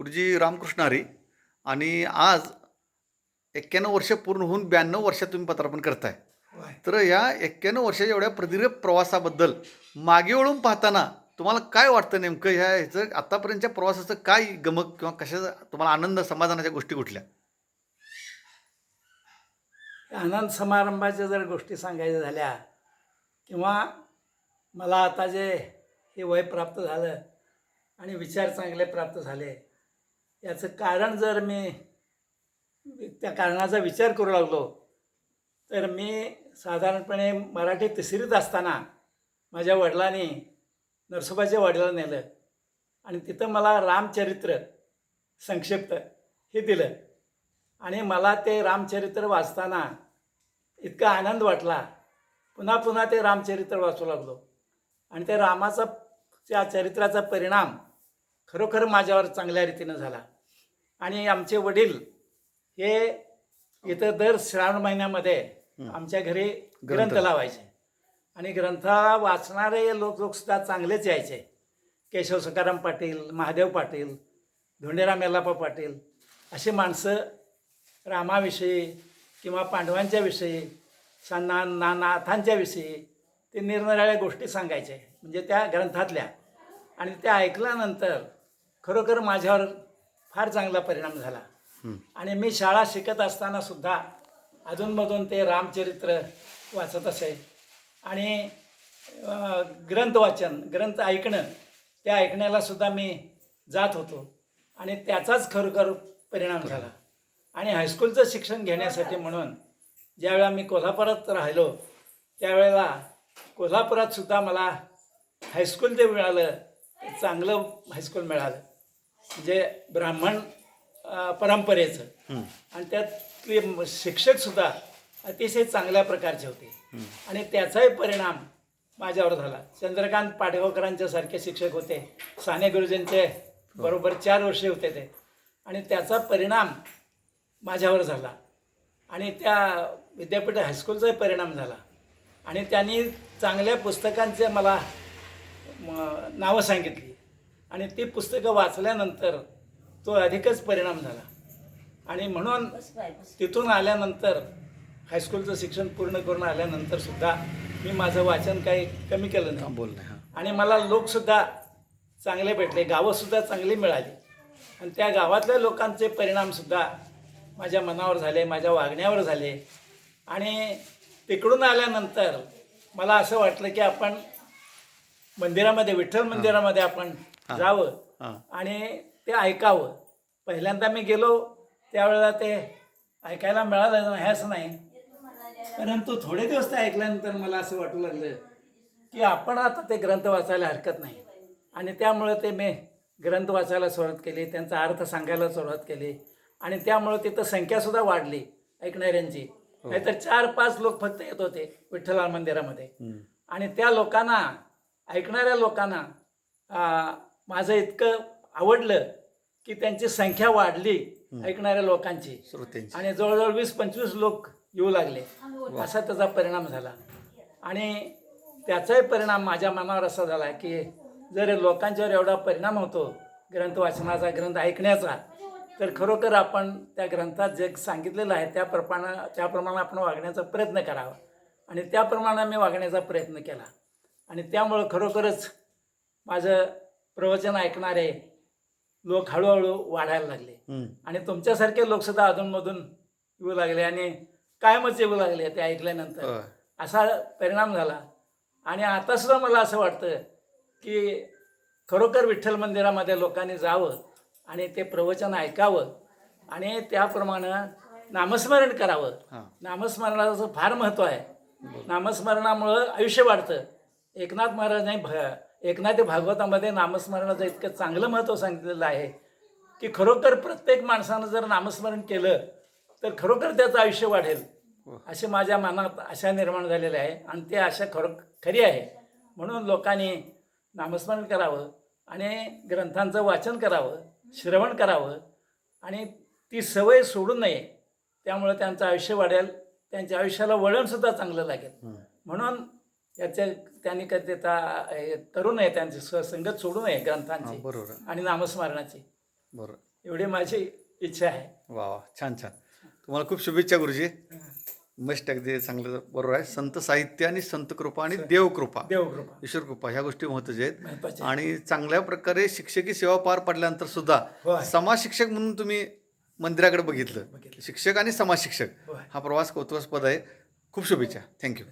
गुरुजी रामकृष्ण हरी. आणि आज एक्क्याण्णव वर्ष पूर्ण होऊन ब्याण्णव वर्षात तुम्ही पत्रार्पण करताय. तर या एक्क्याण्णव वर्षाच्या एवढ्या प्रदीर्घ प्रवासाबद्दल मागे वळून पाहताना तुम्हाला काय वाटतं नेमकं? ह्या ह्याचं आत्तापर्यंतच्या प्रवासाचं काय गमक किंवा कशाचा तुम्हाला आनंद समाधानाच्या गोष्टी कुठल्या? आनंद समारंभाच्या जर गोष्टी सांगायच्या झाल्या किंवा मला आता जे हे वय प्राप्त झालं आणि विचार चांगले प्राप्त झाले याचं कारण जर मी त्या कारणाचा विचार करू लागलो तर मी साधारणपणे मराठी तिसरीत असताना माझ्या वडिलांनी नरसोबाच्या वडिलांना नेलं आणि तिथं मला रामचरित्र संक्षिप्त हे दिलं. आणि मला ते रामचरित्र वाचताना इतका आनंद वाटला. पुन्हा पुन्हा ते रामचरित्र वाचू लागलो. आणि त्या रामाचा त्या चरित्राचा परिणाम खरोखर माझ्यावर चांगल्या रीतीनं झाला. आणि आमचे वडील हे इथं दर श्रावण महिन्यामध्ये आमच्या घरी ग्रंथ. लावायचे. आणि ग्रंथ वाचणारे लोक लोकसुद्धा चांगलेच यायचे. केशव सकाराम पाटील महादेव पाटील धोंडेराम यल्लापा पाटील अशी माणसं रामाविषयी किंवा पांडवांच्या विषयी सन्ना नानाथांच्या विषयी ते निरनिराळ्या गोष्टी सांगायचे. म्हणजे त्या ग्रंथातल्या. आणि त्या ऐकल्यानंतर खरोखर माझ्यावर फार चांगला परिणाम झाला. आणि मी शाळा शिकत असताना सुद्धा अधूनमधून ते रामचरित्र वाचत असे. आणि ग्रंथ वाचन ग्रंथ ऐकणं त्या ऐकण्याला सुद्धा मी जात होतो. आणि त्याचाच खरोखर परिणाम झाला. आणि हायस्कूलचं शिक्षण घेण्यासाठी म्हणून ज्यावेळेला मी कोल्हापुरात राहिलो त्यावेळेला कोल्हापुरात सुद्धा मला हायस्कूल जे मिळालं. चांगलं हायस्कूल मिळालं. म्हणजे ब्राह्मण परंपरेचं. आणि त्यातले म- शिक्षकसुद्धा अतिशय चांगल्या प्रकारचे होते. आणि त्याचाही परिणाम माझ्यावर झाला. चंद्रकांत पाडगावकरांच्या सारखे शिक्षक होते. साने गुरुजींचे बरोबर चार वर्षे होते ते. आणि त्याचा परिणाम माझ्यावर झाला. आणि त्या विद्यापीठ हायस्कूलचाही परिणाम झाला. आणि त्यांनी चांगल्या पुस्तकांचे मला नावं सांगितली. आणि ती पुस्तकं वाचल्यानंतर तो अधिकच परिणाम झाला. आणि म्हणून तिथून आल्यानंतर हायस्कूलचं शिक्षण पूर्ण करून आल्यानंतर सुद्धा मी माझं वाचन काही कमी केलं नाही. बोल नाही हां. आणि मला लोकसुद्धा चांगले भेटले गावंसुद्धा चांगली मिळाली. आणि त्या गावातल्या लोकांचे परिणामसुद्धा माझ्या मनावर झाले माझ्या वागण्यावर झाले. आणि तिकडून आल्यानंतर मला असं वाटलं की आपण मंदिरामध्ये विठ्ठल मंदिरामध्ये आपण जावं. हां. आणि ते ऐकावं. पहिल्यांदा मी गेलो त्यावेळेला ते ऐकायला मिळालं असं नाही. परंतु थोडे दिवस ते ऐकल्यानंतर मला असं वाटू लागलं की आपण आता ते ग्रंथ वाचायला हरकत नाही. आणि त्यामुळं ते मी ग्रंथ वाचायला सुरुवात केली त्यांचा अर्थ सांगायला सुरुवात केली. आणि त्यामुळं तिथं संख्यासुद्धा वाढली ऐकणाऱ्यांची. नाहीतर चार पाच लोक फक्त येत होते विठ्ठला मंदिरामध्ये. आणि त्या लोकांना ऐकणाऱ्या लोकांना माझं इतकं आवडलं की त्यांची संख्या वाढली ऐकणाऱ्या लोकांची. श्रोत्यांची. आणि जवळजवळ वीस पंचवीस लोक येऊ लागले. असा त्याचा परिणाम झाला. आणि त्याचाही परिणाम माझ्या मनावर असा झाला की जर लोकांच्यावर एवढा परिणाम होतो ग्रंथ वाचनाचा ग्रंथ ऐकण्याचा तर खरोखर आपण त्या ग्रंथात जे सांगितलेलं आहे त्या प्रमाणे त्याप्रमाणे आपण वागण्याचा प्रयत्न करावा. आणि त्याप्रमाणे मी वागण्याचा प्रयत्न केला. आणि त्यामुळं खरोखरच माझं प्रवचन ऐकणारे लोक हळूहळू वाढायला लागले. आणि तुमच्यासारखे लोकसुद्धा अधूनमधून येऊ लागले आणि कायमच येऊ लागले ते ऐकल्यानंतर. असा परिणाम झाला. आणि आता सुद्धा मला असं वाटतं की खरोखर विठ्ठल मंदिरामध्ये लोकांनी जावं आणि ते प्रवचन ऐकावं आणि त्याप्रमाणे नामस्मरण करावं. नामस्मरणाचं फार महत्त्व आहे. नामस्मरणामुळं आयुष्य वाढतं. एकनाथ महाराजांनी भ एकनाथ भागवतामध्ये नामस्मरणाचं इतकं चांगलं महत्त्व सांगितलेलं आहे की खरोखर प्रत्येक माणसानं जर नामस्मरण केलं तर खरोखर त्याचं आयुष्य वाढेल. असे माझ्या मनात आशा निर्माण झालेल्या आहे आणि ते आशा खरो खरी आहे. म्हणून लोकांनी नामस्मरण करावं आणि ग्रंथांचं वाचन करावं श्रवण करावं आणि ती सवय सोडू नये त्यामुळे त्यांचं आयुष्य वाढेल. त्यांच्या आयुष्याला वळणसुद्धा चांगलं लागेल. म्हणून याच्या त्यांनी कधी हे करू नये त्यांची स- संगत सोडू नये ग्रंथांची बरोबर आहे. आणि नामस्मरणाची. बरं एवढी माझी इच्छा आहे. वा वा छान छान. तुम्हाला खूप शुभेच्छा गुरुजी. मस्त अगदी चांगलं बरोबर आहे. संत साहित्य आणि संत कृपा आणि देवकृपा देवकृपा ईश्वर कृपा ह्या गोष्टी महत्त्वाच्या आहेत. आणि चांगल्या प्रकारे शिक्षकी सेवा पार पडल्यानंतर सुद्धा. समाज शिक्षक म्हणून तुम्ही मंदिराकडे बघितलं. शिक्षक आणि समाज शिक्षक. हा प्रवास कौतुकास्पद आहे. खूप शुभेच्छा. थँक्यू